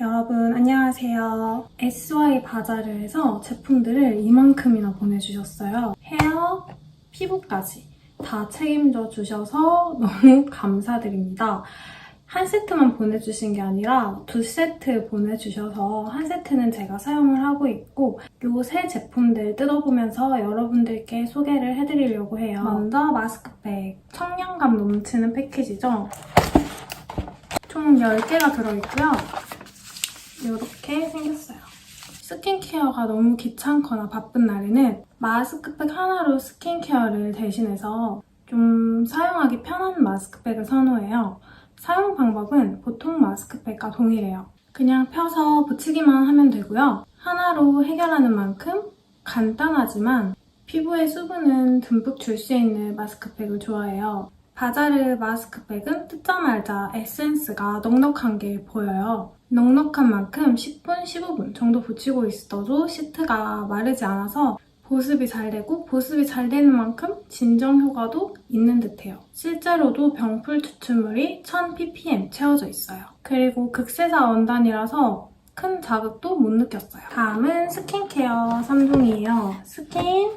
여러분 안녕하세요. SY 바자르에서 제품들을 이만큼이나 보내주셨어요. 헤어, 피부까지 다 책임져 주셔서 너무 감사드립니다. 한 세트만 보내주신 게 아니라 두 세트 보내주셔서 한 세트는 제가 사용을 하고 있고 요새 제품들 뜯어보면서 여러분들께 소개를 해드리려고 해요. 먼저 마스크팩. 청량감 넘치는 패키지죠? 총 10개가 들어있고요. 이렇게 생겼어요. 스킨케어가 너무 귀찮거나 바쁜 날에는 마스크팩 하나로 스킨케어를 대신해서 좀 사용하기 편한 마스크팩을 선호해요. 사용 방법은 보통 마스크팩과 동일해요. 그냥 펴서 붙이기만 하면 되고요. 하나로 해결하는 만큼 간단하지만 피부에 수분은 듬뿍 줄 수 있는 마스크팩을 좋아해요. 바자르 마스크팩은 뜯자마자 에센스가 넉넉한 게 보여요. 넉넉한 만큼 10분, 15분 정도 붙이고 있어도 시트가 마르지 않아서 보습이 잘 되고 보습이 잘 되는 만큼 진정 효과도 있는 듯해요. 실제로도 병풀 추출물이 1000ppm 채워져 있어요. 그리고 극세사 원단이라서 큰 자극도 못 느꼈어요. 다음은 스킨케어 3종이에요. 스킨,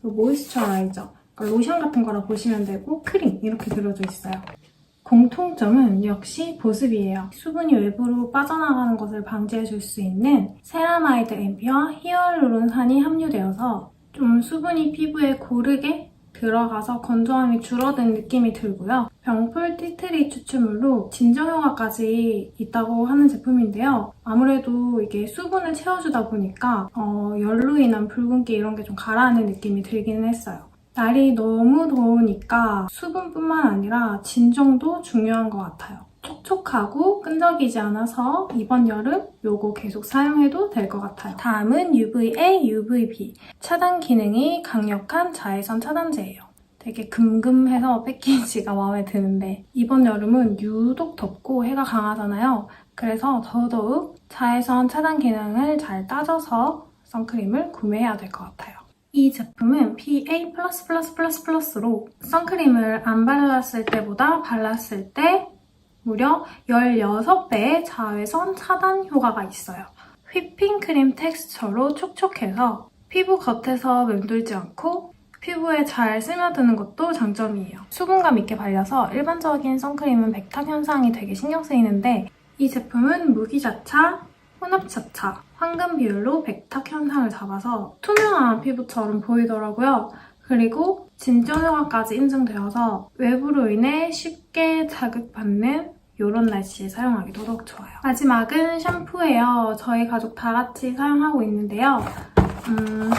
모이스처라이저, 로션 같은 거라 보시면 되고 크림 이렇게 들어져 있어요. 공통점은 역시 보습이에요. 수분이 외부로 빠져나가는 것을 방지해줄 수 있는 세라마이드 앰피와 히알루론산이 함유되어서 좀 수분이 피부에 고르게 들어가서 건조함이 줄어든 느낌이 들고요. 병풀 티트리 추출물로 진정 효과까지 있다고 하는 제품인데요. 아무래도 이게 수분을 채워주다 보니까 어, 열로 인한 붉은기 이런 게 좀 가라앉는 느낌이 들기는 했어요. 날이 너무 더우니까 수분뿐만 아니라 진정도 중요한 것 같아요. 촉촉하고 끈적이지 않아서 이번 여름 요거 계속 사용해도 될 것 같아요. 다음은 UVA, UVB. 차단 기능이 강력한 자외선 차단제예요. 되게 금금해서 패키지가 마음에 드는데 이번 여름은 유독 덥고 해가 강하잖아요. 그래서 더더욱 자외선 차단 기능을 잘 따져서 선크림을 구매해야 될 것 같아요. 이 제품은 PA++++로 선크림을 안 발랐을 때보다 발랐을 때 무려 16배의 자외선 차단 효과가 있어요. 휘핑크림 텍스처로 촉촉해서 피부 겉에서 맴돌지 않고 피부에 잘 스며드는 것도 장점이에요. 수분감 있게 발려서 일반적인 선크림은 백탁 현상이 되게 신경 쓰이는데 이 제품은 무기자차, 혼합자차, 황금 비율로 백탁 현상을 잡아서 투명한 피부처럼 보이더라고요. 그리고 진정 효과까지 인증되어서 외부로 인해 쉽게 자극받는 이런 날씨에 사용하기 더더욱 좋아요. 마지막은 샴푸예요. 저희 가족 다 같이 사용하고 있는데요. 음,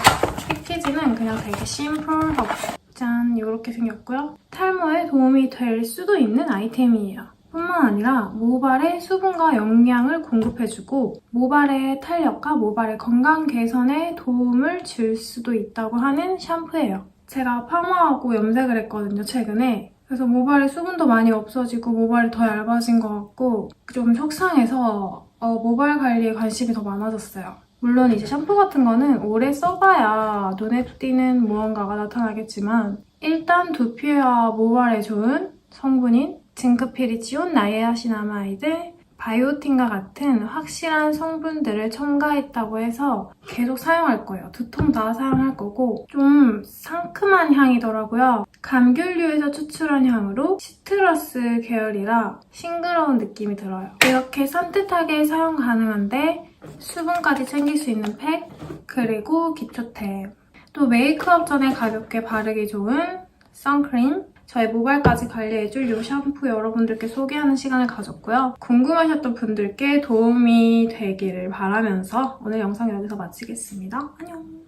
패키지는 그냥 되게 심플하고 짠 이렇게 생겼고요. 탈모에 도움이 될 수도 있는 아이템이에요. 뿐만 아니라 모발에 수분과 영양을 공급해주고 모발의 탄력과 모발의 건강 개선에 도움을 줄 수도 있다고 하는 샴푸예요. 제가 파마하고 염색을 했거든요, 최근에. 그래서 모발에 수분도 많이 없어지고 모발이 더 얇아진 것 같고 좀 속상해서 어, 모발 관리에 관심이 더 많아졌어요. 물론 이제 샴푸 같은 거는 오래 써봐야 눈에 띄는 무언가가 나타나겠지만 일단 두피와 모발에 좋은 성분인 징크피리치온, 나이아시나마이드, 바이오틴과 같은 확실한 성분들을 첨가했다고 해서 계속 사용할 거예요. 두 통 다 사용할 거고 좀 상큼한 향이더라고요. 감귤류에서 추출한 향으로 시트러스 계열이라 싱그러운 느낌이 들어요. 이렇게 산뜻하게 사용 가능한데 수분까지 챙길 수 있는 팩 그리고 기초템 또 메이크업 전에 가볍게 바르기 좋은 선크림 저의 모발까지 관리해줄 이 샴푸 여러분들께 소개하는 시간을 가졌고요. 궁금하셨던 분들께 도움이 되기를 바라면서 오늘 영상 여기서 마치겠습니다. 안녕!